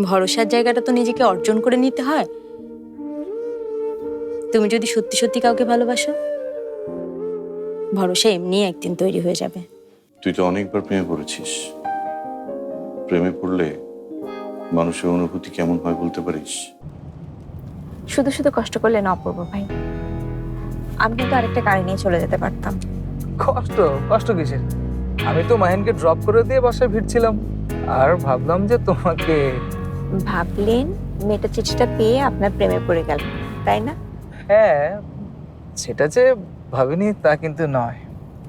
ভরসার জায়গাটা তো নিজেকে অর্জন করে নিতে হয়। তুমি যদি সত্যি সত্যি কাউকে ভালোবাসো ভরসা এমনি একদিন তৈরি হয়ে যাবে। তুই তো অনেকবার প্রেমে পড়েছিস। প্রেমে পড়লে মানুষের অনুভূতি কেমন হয় বলতে পারিস? শুধু শুধু কষ্ট করলে না অপূর্ব ভাই। আমি কিন্তু আরেকটা গাড়ি নিয়ে চলে যেতে পারতাম। কষ্ট? কষ্ট কিসের? আমি তো মাহিনকে ড্রপ করে দিয়ে বাসায় ফিরছিলাম। আর ভাবলাম যে তোমাকে ভাবলেন মেয়েটা চিঠিটা পেয়ে আপনার প্রেমে পড়ে গেল তাই না? হ্যাঁ সেটা যে ভাবিনি তা কিন্তু নয়।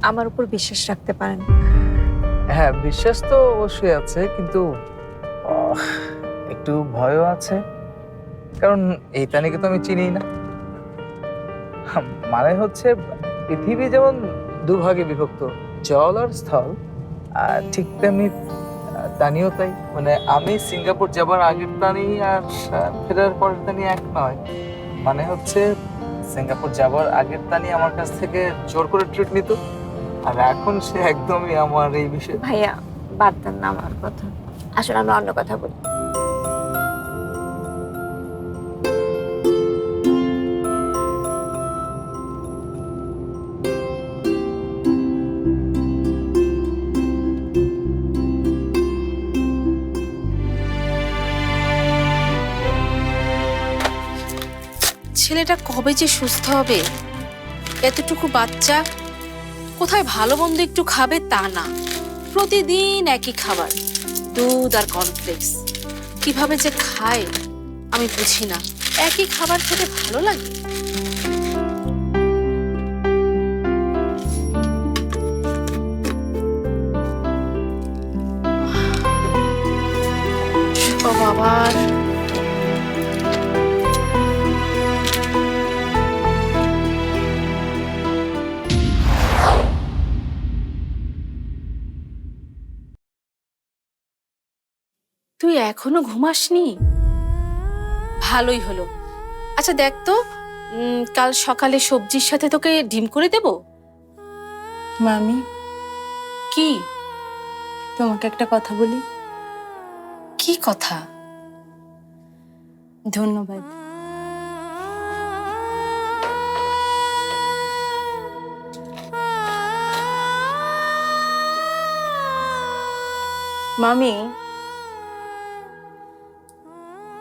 আমার উপর বিশ্বাস রাখতে পারেন। হ্যাঁ বিশ্বাস তো অবশ্যই আছে কিন্তু একটু ভয়ও আছে। কারণ এই তানিকে তো আমি চিনি না। মানে হচ্ছে পৃথিবী যেমন দুভাগে বিভক্ত জল আর স্থল আর ঠিক তেমনি তানিও তাই। মানে আমি সিঙ্গাপুর যাবার আগের তানি আর ফেরার পরের তানি এক নয়। মানে হচ্ছে সিঙ্গাপুর যাবার আগের তানি আমার কাছ থেকে জোর করে ট্রিট নিত। আর এখন সে একদমই আমার এই বিষয়ে ভাইয়া, বাদ দেন না আমার কথা। আসলে আমরা অন্য কথা বলি। ছেলেটা কবে যে সুস্থ হবে? এতটুকু বাচ্চা কোথায় ভালো মন্দ একটু খাবে তা না। প্রতিদিন একই খাবার, দুধ আর কর্নফ্লেক্স কীভাবে যে খায়, আমি বুঝি না। একই খাবার খেতে ভালো লাগে? ও বাবার তুই এখনও ঘুমাসনি? ভালোই হলো। আচ্ছা দেখ তো কাল সকালে সবজির সাথে তোকে ডিম করে দেব? মামি। কি? তোমাকে একটা কথা বলি। কি কথা? ধন্যবাদ। মামি।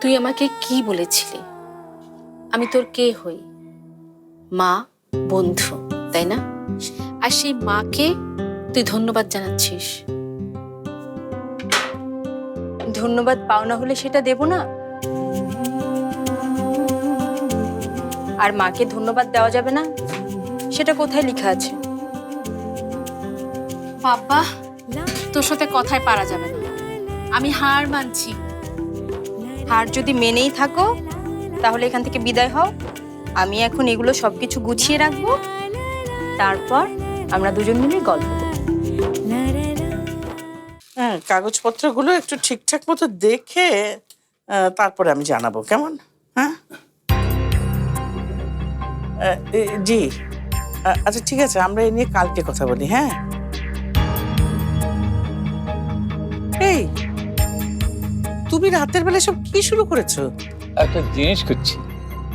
তুই আমাকে কি বলেছিলি? আমি তোর কে হই? মা, বন্ধু, তাই না? আর সেই মাকে তুই ধন্যবাদ জানাচ্ছিস। ধন্যবাদ পাওনা হলে সেটা দেব না? আর মাকে ধন্যবাদ দেওয়া যাবে না? সেটা কোথায় লেখা আছে? বাবা, তোর সাথে কথায় পারা যাবে না। আমি হার মানছি। আর যদি মেনেই থাকো, তাহলে এখান থেকে বিদায় হও। আমি এখন এগুলো সবকিছু গুছিয়ে রাখব। তারপর আমরা দুজন মিলে গল্প হ্যাঁ কাগজপত্রগুলো একটু ঠিকঠাক মতো দেখে তারপরে আমি জানাব, কেমন? হ্যাঁ? জি। আচ্ছা ঠিক আছে, আমরা এ নিয়ে কালকে কথা বলি হ্যাঁ? এই তুমি রাতের বেলায় সব কি শুরু করেছ? একটা জিনিস করছি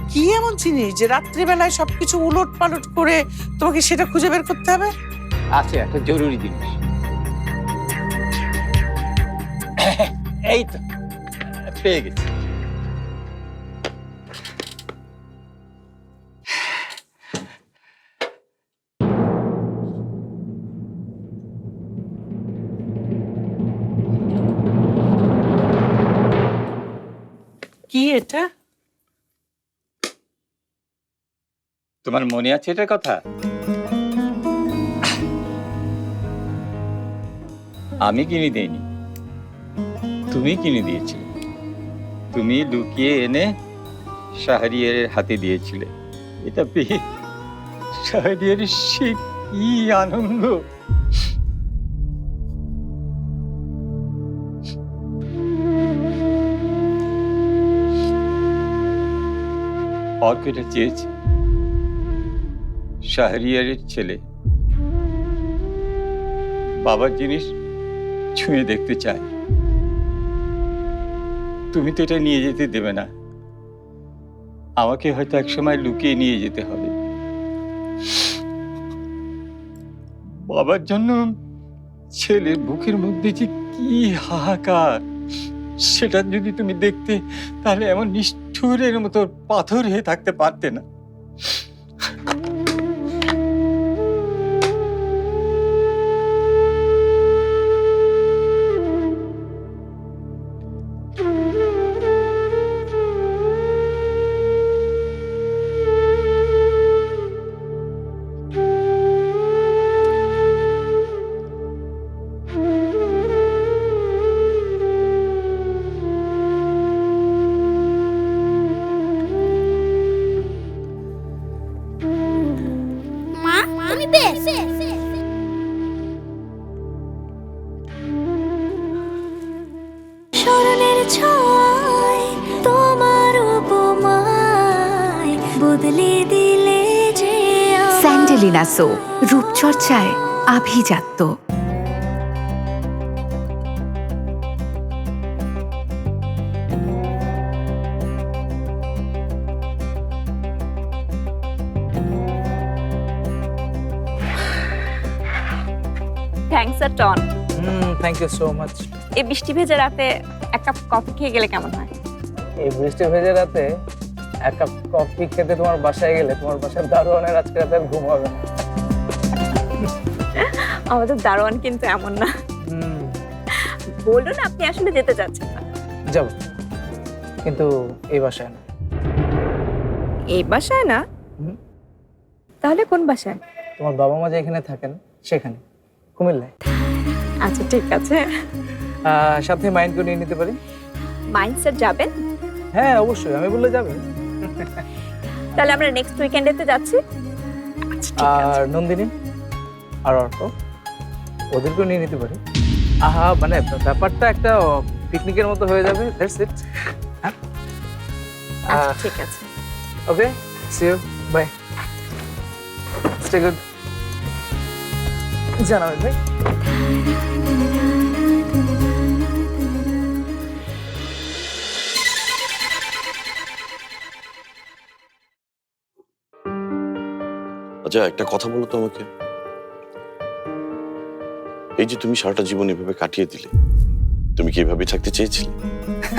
কি এমন জিনিস যে রাত্রিবেলায় সবকিছু উলট পালট করে তোমাকে সেটা খুঁজে বের করতে হবে? আছে একটা জরুরি জিনিস। এই তো পেয়ে গেছি। কি এটা? তোমার মনে আছে এটার কথা? আমি কিনে দিইনি। তুমি কিনে দিয়েছিলে। তুমি লুকিয়ে এনে শাহরিয়ারের হাতে দিয়েছিলে। এটা পেয়ে শাহরিয়ারের সে কি আনন্দ! অর্ক এটা চেয়েছে। শাহরিয়ারের ছেলে। বাবার জিনিস ছুঁয়ে দেখতে চায়। তুমি তো এটা নিয়ে যেতে দেবে না। আমাকে হয়তো একসময় লুকিয়ে নিয়ে যেতে হবে। বাবার জন্য ছেলের বুকের মধ্যে যে কি হাহাকার, সেটা যদি তুমি দেখতে, তাহলে এমন নিষ্ঠুরের মতো পাথর হয়ে থাকতে পারতে না। মা তুমি বেশ স্মরণের ছয় তোমার উপমায় বদলে দিলে যে। স্যান্ডেলিনা সো রূপচর্চায় আভিজাত্য আর টন hmm thank you so much এই বৃষ্টি ভেজা রাতে এক কাপ কফি খেয়ে গেলে কেমন হয়? এই বৃষ্টি ভেজে রাতে এক কাপ কফি খেতে তোমার বাসায় গেলে তোমার বাসার দারোয়ানের আজকে রাতে ঘুম হবে না। আমাদের দারোয়ান কিন্তু এমন না। হুম। বলুন আপনি আসলে যেতে চাচ্ছেন না। যাব। কিন্তু এই বাসায় না। এই বাসায় না। তাহলে কোন বাসায়? তোমার বাবা মা যেখানে থাকেন সেখানে। কুমিল্লায়। আচ্ছা ঠিক আছে। সাথে মাইন্ড করে নিয়ে নিতে পারি? মাইন্ডসেট যাবেন? হ্যাঁ অবশ্যই আমি বললে যাবে। তাহলে আমরা নেক্সট উইকেন্ডেতে যাচ্ছি। আচ্ছা আর নন্দিনী আর অর্ক ওদেরকেও নিয়ে নিতে পারি। আহা মানে ব্যাপারটা একটা পিকনিকের মতো হয়ে যাবে দ্যাটস ইট আচ্ছা ঠিক আছে। Okay see you bye stay good জানাবে ভাই। আচ্ছা একটা কথা বলো তো আমাকে। এই যে তুমি সারাটা জীবন এভাবে কাটিয়ে দিলে তুমি কি এভাবে থাকতে চেয়েছিলে?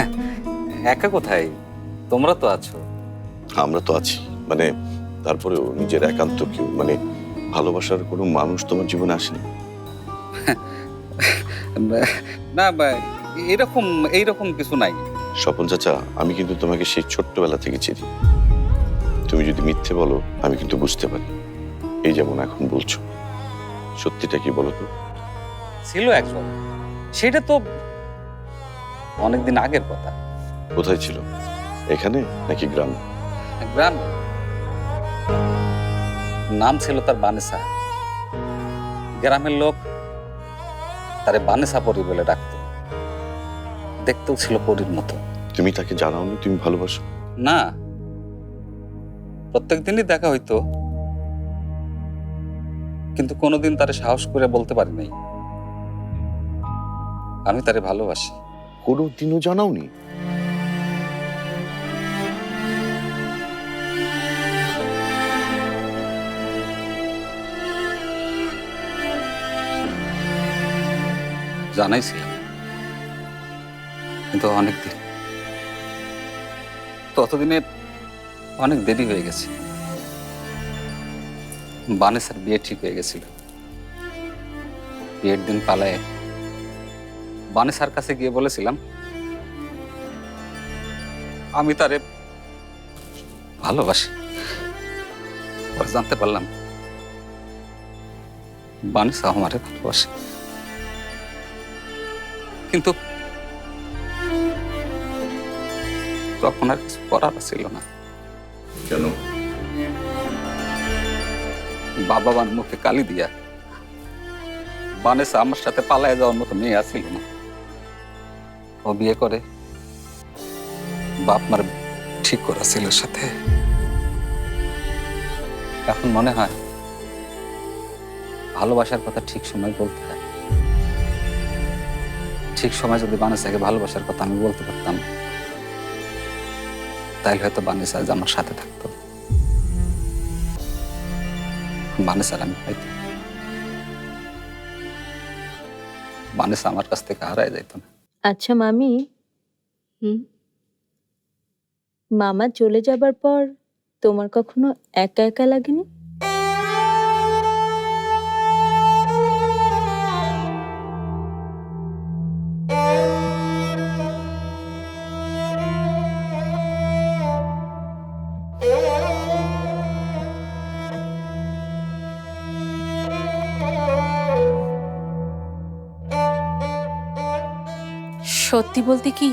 একা কোথায়? তোমরা তো আছো। আমরা তো আছি। মানে তারপরেও নিজের একান্ত কেউ মানে ভালোবাসার কোনো মানুষ তোমার জীবনে আসেনি? না বা এরকম এইরকম কিছু নাই। স্বপন চাচা আমি কিন্তু তোমাকে সেই ছোট্টবেলা থেকে চিনি। তুমি যদি মিথ্যে বলো আমি কিন্তু বুঝতে পারি। এই যেমন এখন বলছো। সত্যিটা কি বলো তো? ছিল একজন। সেটা তো অনেকদিন আগের কথা। কোথায় ছিল? এখানে নাকি গ্রামে? গ্রাম। নাম ছিল তার বানেসা। গ্রামের লোক তারে বানেসা পরি বলে ডাকতো। দেখতেও ছিল পরীর মতো। তুমি তাকে জানাওনি? তুমি ভালোবাসো? না। প্রত্যেক দিনই দেখা হইতো। কিন্তু কোনোদিন তারে সাহস করে বলতে পারি নাই। আমি তারে ভালোবাসি। কোনো দিনও জানাওনি? জানাইছিলাম কিন্তু অনেক দিন ততদিনে অনেক দেরি হয়ে গেছে। বানেসার বিয়ে ঠিক হয়ে গেছিল। বিয়ের দিন পালায় বানেসার কাছে গিয়ে বলেছিলাম, আমি তারে ভালোবাসি। জানতে পারলাম, বানেসা আমারে ভালোবাসে। কিন্তু তখন আর কিছু করার ছিল না। কেন? বাবা মার মুখে কালি দিয়া বানেসা আমার সাথে পালায় যাওয়ার মতো মেয়ে আসছিল না। ও বিয়ে করে বাপ মার ঠিক করা ছেলের সাথে। এখন মনে হয় ভালোবাসার কথা ঠিক সময় বলতে হয়। ঠিক সময় যদি বানেসাকে ভালোবাসার কথা আমি বলতে পারতাম। তাহলে হয়তো বানেসা আজ আমার সাথে থাকতো। বানেসার আমি আমার কাছ থেকে হারায় যাইতো না। আচ্ছা মামি। হুম। মামা চলে যাবার পর তোমার কখনো একা একা লাগেনি? সত্যি বলতে কি?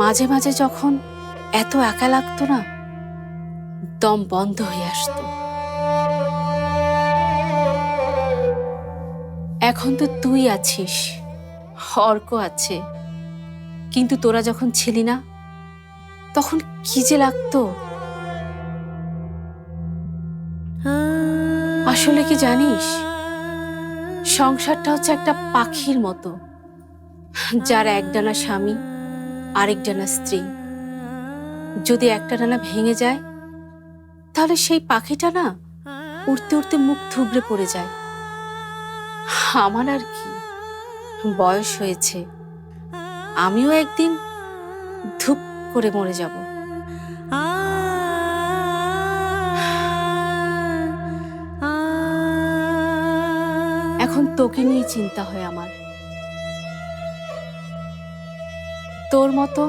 মাঝে মাঝে যখন এত একা লাগতো না, দম বন্ধ হয়ে আসতো। এখন তো তুই আছিস অর্ক আছে। কিন্তু তোরা যখন ছিলি না, তখন কি যে লাগতো? আসলে কি জানিস, সংসারটা হচ্ছে একটা পাখির মতো। যার একডানা স্বামী আরেক ডানা স্ত্রী। যদি একটা ডানা ভেঙে যায়, তাহলে সেই পাখিটা না উড়তে উড়তে মুখ থুবড়ে পড়ে যায়। আমার আর কি? বয়স হয়েছে। আমিও একদিন ধূপ করে মরে যাব। এখন তোকে নিয়ে চিন্তা হয় আমার। তোর মতো।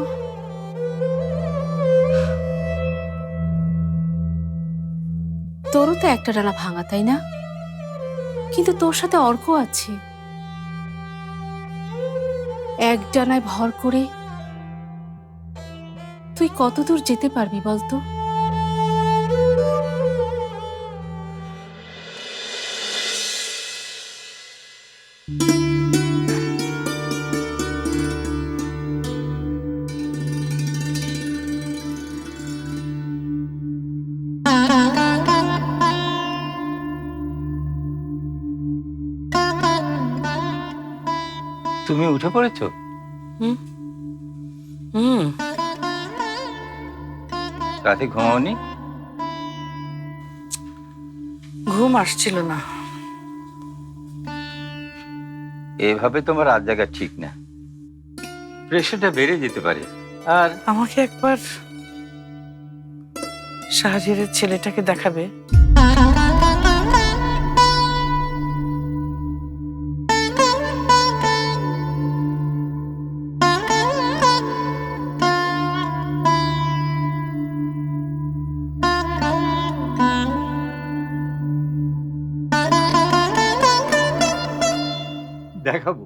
তোরও তো একটা ডানা ভাঙা, তাই না? কিন্তু তোর সাথে অর্ক আছে। এক ডানায় ভর করে তুই কতদূর যেতে পারবি বলতো? তুমি উঠে পড়েছো? হুম। রাতে ঘুমাওনি? ঘুম আসছিল না। এভাবে তোমার রাত জায়গা ঠিক না। প্রেশারটা বেড়ে যেতে পারে। আর আমাকে একবার শাহরিয়ারের ছেলেটাকে দেখাবে। দেখাবো।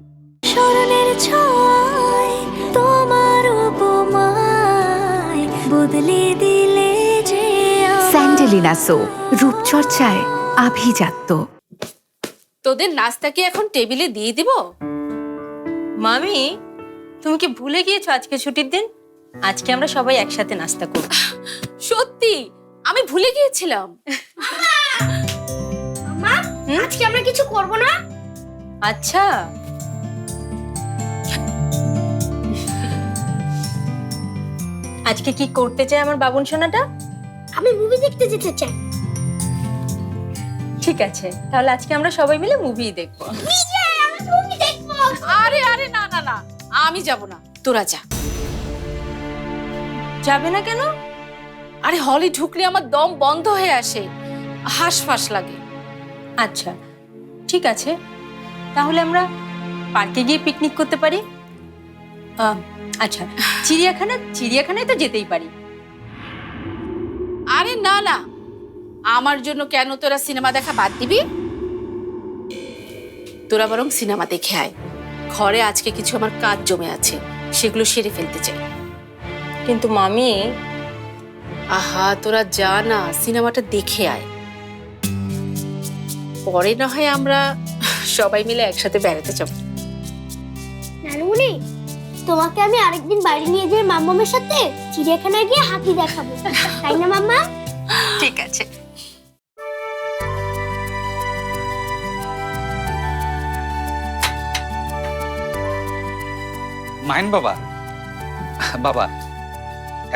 স্মরণের ছয় তোমার উপমায় বদলে দিলে যে। স্যান্ডেলিনা সো রূপচর্চায় আভিজাত্য। তোদের নাস্তা কি এখন টেবিলে দিয়ে দিব? মামি তুমি কি ভুলে গিয়েছো আজকে ছুটির দিন? আজকে আমরা সবাই একসাথে নাস্তা করব। সত্যি? আমি ভুলে গিয়েছিলাম। আজকে আমরা কিছু করব না? আচ্ছা। আজকে কি করতে চায় আমার বাবুন সোনাটা? আমি মুভি দেখতে যেতে চাই। ঠিক আছে তাহলে আজকে আমরা সবাই মিলে মুভি দেখব। আমি আরে আরে না না না আমি যাব না তোরা যা। যাবে না কেন? আরে হলে ঢুকলে আমার দম বন্ধ হয়ে আসে হাঁসফাঁস লাগে। আচ্ছা ঠিক আছে তাহলে আমরা পার্কে গিয়ে পিকনিক করতে পারি? আচ্ছা চিড়িয়াখানা চিড়িয়াখানায় তো যেতেই পারি। আরে না না আমার জন্য কেন তোরা সিনেমা দেখা বাদ দিবি? তোরা বরং সিনেমা দেখে আয়। ঘরে আজকে কিছু আমার কাজ জমে আছে সেগুলো সেরে ফেলতে চাই। কিন্তু মামি আহা তোরা যা না সিনেমাটা দেখে আয়। পরে না হয় আমরা সবাই মিলে একসাথে বেড়াতে যাব। নানুমণি তোমাকে আমি আরেকদিন বাড়ি নিয়ে যাই মাম্মামের সাথে চিড়িয়াখানায় গিয়ে হাতি দেখাবো। তাই না মাম্মা? ঠিক আছে। মাইন বাবা বাবা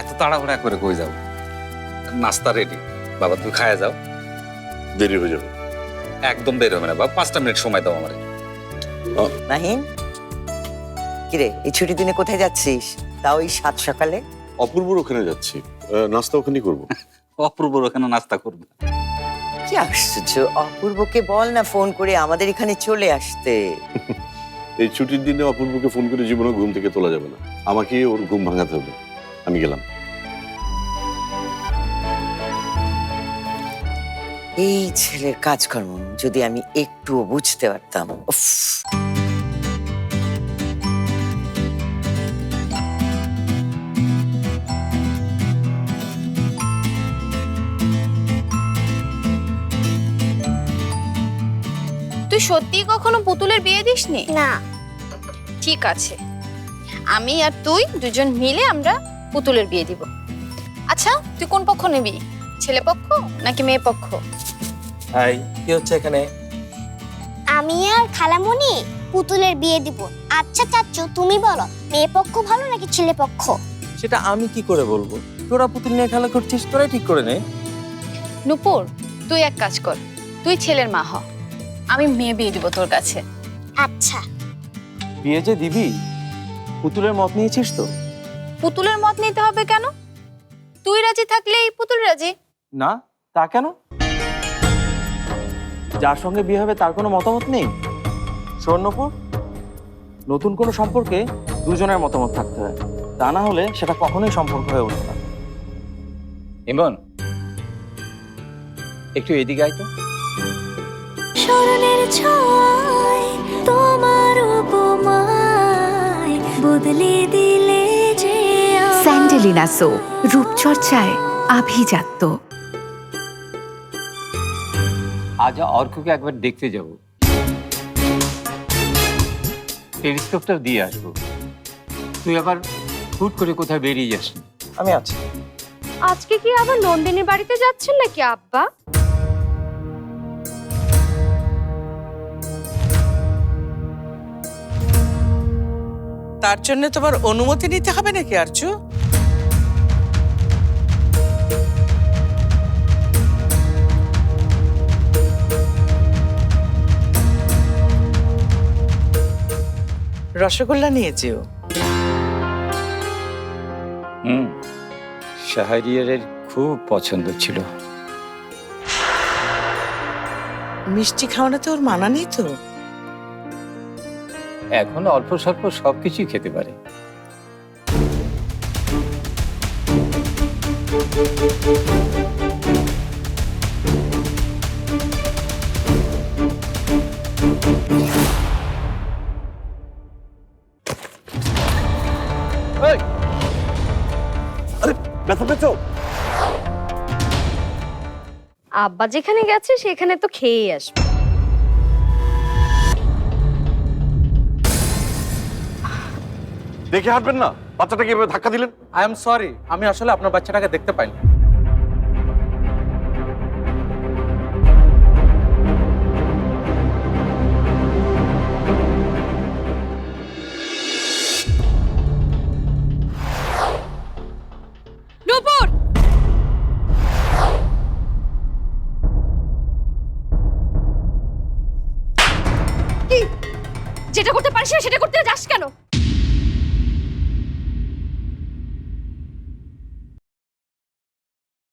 এত তাড়াহুড়া করে কই যাও? নাস্তা রেডি বাবা তুই খায়া যাও। দেরি হয়ে যাবে। একদম দেরি হবে না বাবা পাঁচটা মিনিট সময় দাও আমার। নাহিন কিরে এই ছুটির দিনে কোথায় যাচ্ছিস? তাও এই সাত সকালে? অপূর্বর ওখানে যাচ্ছি। আহ, নাস্তা ওখানেই করব। অপূর্ব ওখানে নাস্তা করবে। কি আশ্চর্য অপূর্বকে বল না ফোন করে আমাদের এখানে চলে আসতে। এই ছুটির দিনে অপূর্বকে ফোন করে জীবনে ঘুম থেকে তোলা যাবে না। আমাকে ওর ঘুম ভাঙাতে হবে। আমি গেলাম। এই ছেলের কাজকর্ম যদি আমি একটুও বুঝতে পারতাম উফ। সত্যি কখনো পুতুলের বিয়ে দিসনি? না। ঠিক আছে। আমি আর তুই দুজন মিলে আমরা পুতুলের বিয়ে দিব। আচ্ছা তুই কোন পক্ষ নিবি? ছেলে পক্ষ নাকি মেয়ে পক্ষ? হাই কি হচ্ছে এখানে? আমি আর খালামণি পুতুলের বিয়ে দিব। আচ্ছা চাচ্চু তুমি বলো মেয়ে পক্ষ ভালো নাকি ছেলে পক্ষ? সেটা আমি কি করে বলব? তোরা পুতুল নিয়ে খেলা করছিস তোরাই ঠিক করে নে। নুপুর তুই এক কাজ কর তুই ছেলের মা হ। আমি মেয়ে বিয়ে দিব তোর কাছে। আচ্ছা। বিয়ে যে দিবি? পুতুলের মত নিয়েছিস তো? পুতুলের মত নিতে হবে কেন? তুই রাজি থাকলেই পুতুল রাজি। না তা কেন? যার সঙ্গে বিয়ে হবে তার কোনো মতামত নেই? স্বর্ণপুর? নতুন কোনো সম্পর্কে দুজনের মতামত থাকতে হয়। তা না হলে সেটা কখনোই সম্পর্ক হয়ে ওঠে না। ইমন একটু এদিকে আয় তো। স্মরণের ছয় তোমার উপমায় বদলে দিলে যে স্যান্ডেলিনা সো রূপচর্চায় আভিজাত্য। আজ অর্ককে একবার দেখতে যাব। টেলিস্কোপটা দিয়ে আসব। তুই আবার হুট করে কোথায় বেরিয়ে যাস? আমি আছি। আজকে কি আবার নন্দিনীর বাড়িতে যাচ্ছেন নাকি আব্বা? তার জন্য তোমার অনুমতি নিতে হবে নাকি আরচু? রসগোল্লা নিয়েছিও হুম শাহরিয়ারের খুব পছন্দ ছিল। মিষ্টি খাওয়ানোতে ওর মানা নেই তো? এখন অল্প স্বল্প সবকিছুই খেতে পারে। ব্যথা পেয়েছ? আব্বা যেখানে গেছে সেখানে তো খেয়েই আসবে। দেখে হাঁটবেন না? বাচ্চাটাকে এভাবে ধাক্কা দিলেন? আই এম সরি আমি আসলে আপনার বাচ্চাটাকে দেখতে পাইনি।